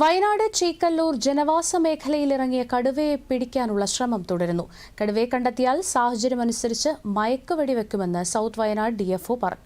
വയനാട് ചീക്കല്ലൂർ ജനവാസ മേഖലയിൽ ഇറങ്ങിയ കടുവയെ പിടിക്കാനുള്ള ശ്രമം തുടരുന്നു. കടുവയെ കണ്ടെത്തിയാൽ സാഹചര്യമനുസരിച്ച് മയക്ക് വെടിവെക്കുമെന്ന് സൗത്ത് വയനാട് ഡിഎഫ്ഒ പറഞ്ഞു.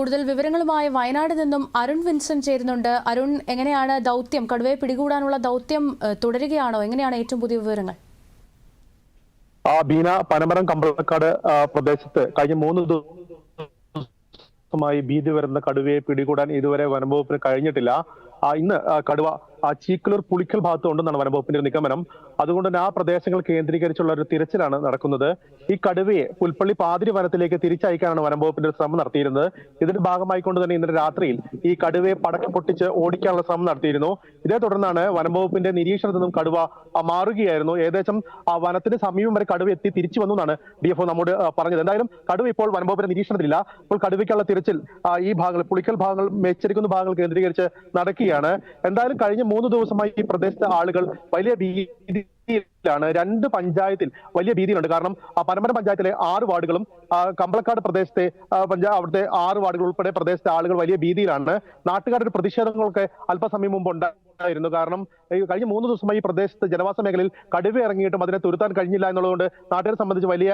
കൂടുതൽ വിവരങ്ങളുമായി വയനാട് നിന്നും അരുൺ വിൻസെന്റ് ചേരുന്നുണ്ട്. അരുൺ എങ്ങനെയാണ് ദൗത്യം? കടുവയെ പിടികൂടാനുള്ള ദൗത്യം തുടരുകയാണോ? എങ്ങനെയാണ് ഏറ്റവും പുതിയ വിവരങ്ങൾ? ആ ബീന പനമരം കമ്പളക്കാട് പ്രദേശത്ത് കഴിഞ്ഞ മൂന്ന് ദിവസമായി ഭീതി വരുന്ന കടുവയെ പിടികൂടാൻ ഇതുവരെ വനംവകുപ്പിന് കഴിഞ്ഞിട്ടില്ല. ഇന്ന് കടുവ ആ ചീക്കലൂർ പുളിക്കൽ ഭാഗത്ത് ഉണ്ടെന്നാണ് വനംവകുപ്പിന്റെ നിഗമനം. അതുകൊണ്ട് തന്നെ ആ പ്രദേശങ്ങൾ കേന്ദ്രീകരിച്ചുള്ള ഒരു തിരച്ചിലാണ് നടക്കുന്നത്. ഈ കടുവയെ പുൽപ്പള്ളി പാതിരി വനത്തിലേക്ക് തിരിച്ചയക്കാനാണ് വനംവകുപ്പിന്റെ ശ്രമം നടത്തിയിരുന്നത്. ഇതിന്റെ ഭാഗമായിക്കൊണ്ട് തന്നെ ഇന്നലെ രാത്രിയിൽ ഈ കടുവയെ പടക്കം പൊട്ടിച്ച് ഓടിക്കാനുള്ള ശ്രമം നടത്തിയിരുന്നു. ഇതേ തുടർന്നാണ് വനംവകുപ്പിന്റെ നിരീക്ഷണത്തിൽ നിന്നും കടുവ മാറുകയായിരുന്നു. ഏകദേശം ആ വനത്തിന് സമീപം വരെ കടുവ എത്തി തിരിച്ചു വന്നു എന്നാണ് ഡി എഫ് നമ്മോട് പറഞ്ഞത്. എന്തായാലും കടുവ ഇപ്പോൾ വനംവകുപ്പിന്റെ നിരീക്ഷണത്തിലില്ല. ഇപ്പോൾ കടുവയ്ക്കുള്ള തിരച്ചിൽ ഈ ഭാഗങ്ങൾ പുളിക്കൽ ഭാഗങ്ങൾ മെച്ചരിക്കുന്ന ഭാഗങ്ങൾ കേന്ദ്രീകരിച്ച് നടക്കുകയാണ്. എന്തായാലും കഴിഞ്ഞ മൂന്ന് ദിവസമായി ഈ പ്രദേശത്തെ ആളുകൾ വലിയ ഭീതിയിലാണ്. രണ്ട് പഞ്ചായത്തിൽ വലിയ ഭീതിയിലുണ്ട്. കാരണം പനമരം പഞ്ചായത്തിലെ ആറ് വാർഡുകളും കമ്പളക്കാട് പ്രദേശത്തെ പഞ്ചായ അവിടുത്തെ ആറ് വാർഡുകൾ ഉൾപ്പെടെ പ്രദേശത്തെ ആളുകൾ വലിയ ഭീതിയിലാണ്. നാട്ടുകാരുടെ പ്രതിഷേധങ്ങളൊക്കെ അല്പസമയം മുമ്പ് ഉണ്ടായിരുന്നു. കാരണം കഴിഞ്ഞ മൂന്ന് ദിവസമായി ഈ പ്രദേശത്ത് ജനവാസ മേഖലയിൽ കടുവ ഇറങ്ങിയിട്ടും അതിനെ തുരുത്താൻ കഴിഞ്ഞില്ല എന്നുള്ളതുകൊണ്ട് നാട്ടുകാരെ സംബന്ധിച്ച് വലിയ